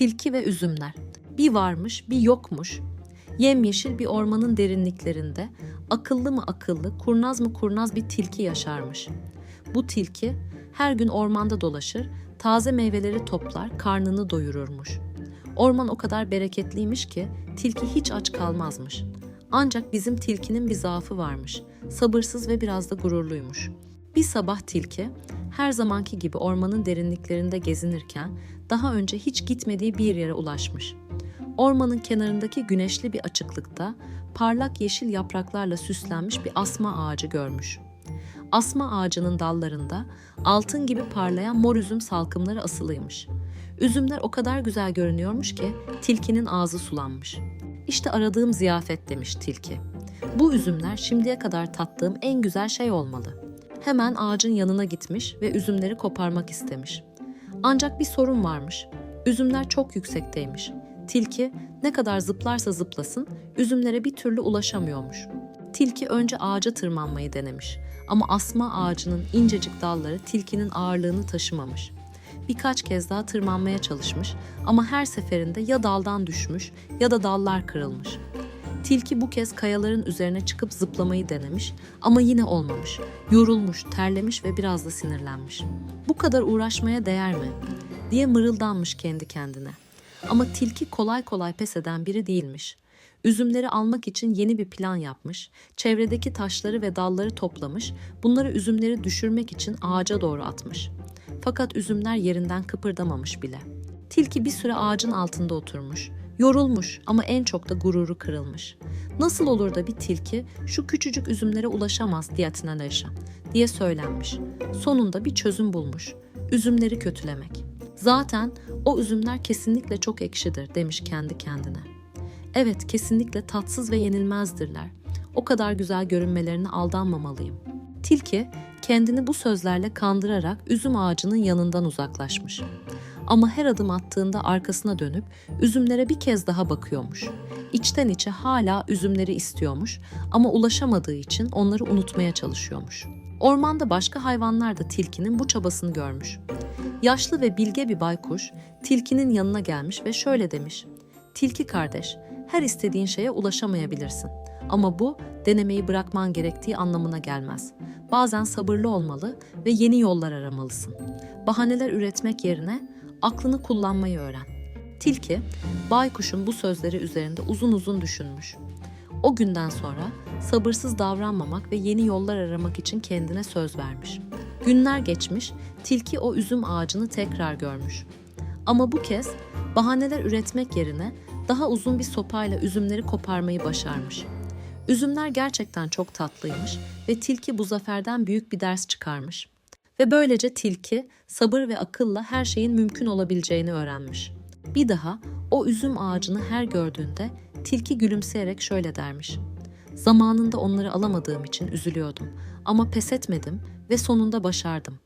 Tilki ve üzümler. Bir varmış, bir yokmuş. Yemyeşil bir ormanın derinliklerinde akıllı mı akıllı, kurnaz mı kurnaz bir tilki yaşarmış. Bu tilki her gün ormanda dolaşır, taze meyveleri toplar, karnını doyururmuş. Orman o kadar bereketliymiş ki tilki hiç aç kalmazmış. Ancak bizim tilkinin bir zaafı varmış. Sabırsız ve biraz da gururluymuş. Bir sabah tilki her zamanki gibi ormanın derinliklerinde gezinirken daha önce hiç gitmediği bir yere ulaşmış. Ormanın kenarındaki güneşli bir açıklıkta parlak yeşil yapraklarla süslenmiş bir asma ağacı görmüş. Asma ağacının dallarında altın gibi parlayan mor üzüm salkımları asılıymış. Üzümler o kadar güzel görünüyormuş ki tilkinin ağzı sulanmış. İşte aradığım ziyafet demiş tilki. Bu üzümler şimdiye kadar tattığım en güzel şey olmalı. Hemen ağacın yanına gitmiş ve üzümleri koparmak istemiş. Ancak bir sorun varmış. Üzümler çok yüksekteymiş. Tilki ne kadar zıplarsa zıplasın üzümlere bir türlü ulaşamıyormuş. Tilki önce ağaca tırmanmayı denemiş ama asma ağacının incecik dalları tilkinin ağırlığını taşımamış. Birkaç kez daha tırmanmaya çalışmış ama her seferinde ya daldan düşmüş ya da dallar kırılmış. Tilki bu kez kayaların üzerine çıkıp zıplamayı denemiş ama yine olmamış. Yorulmuş, terlemiş ve biraz da sinirlenmiş. Bu kadar uğraşmaya değer mi? diye mırıldanmış kendi kendine. Ama tilki kolay kolay pes eden biri değilmiş. Üzümleri almak için yeni bir plan yapmış, çevredeki taşları ve dalları toplamış, bunları üzümleri düşürmek için ağaca doğru atmış. Fakat üzümler yerinden kıpırdamamış bile. Tilki bir süre ağacın altında oturmuş. Yorulmuş ama en çok da gururu kırılmış. Nasıl olur da bir tilki şu küçücük üzümlere ulaşamaz Diyatinaleşa diye söylenmiş. Sonunda bir çözüm bulmuş. Üzümleri kötülemek. Zaten o üzümler kesinlikle çok ekşidir demiş kendi kendine. Evet kesinlikle tatsız ve yenilmezdirler. O kadar güzel görünmelerine aldanmamalıyım. Tilki kendini bu sözlerle kandırarak üzüm ağacının yanından uzaklaşmış. Ama her adım attığında arkasına dönüp üzümlere bir kez daha bakıyormuş. İçten içe hala üzümleri istiyormuş ama ulaşamadığı için onları unutmaya çalışıyormuş. Ormanda başka hayvanlar da tilkinin bu çabasını görmüş. Yaşlı ve bilge bir baykuş tilkinin yanına gelmiş ve şöyle demiş. Tilki kardeş, her istediğin şeye ulaşamayabilirsin. Ama bu denemeyi bırakman gerektiği anlamına gelmez. Bazen sabırlı olmalı ve yeni yollar aramalısın. Bahaneler üretmek yerine aklını kullanmayı öğren. Tilki, baykuşun bu sözleri üzerinde uzun uzun düşünmüş. O günden sonra sabırsız davranmamak ve yeni yollar aramak için kendine söz vermiş. Günler geçmiş, tilki o üzüm ağacını tekrar görmüş. Ama bu kez bahaneler üretmek yerine daha uzun bir sopayla üzümleri koparmayı başarmış. Üzümler gerçekten çok tatlıymış ve tilki bu zaferden büyük bir ders çıkarmış. Ve böylece tilki sabır ve akılla her şeyin mümkün olabileceğini öğrenmiş. Bir daha o üzüm ağacını her gördüğünde tilki gülümseyerek şöyle dermiş. Zamanında onları alamadığım için üzülüyordum ama pes etmedim ve sonunda başardım.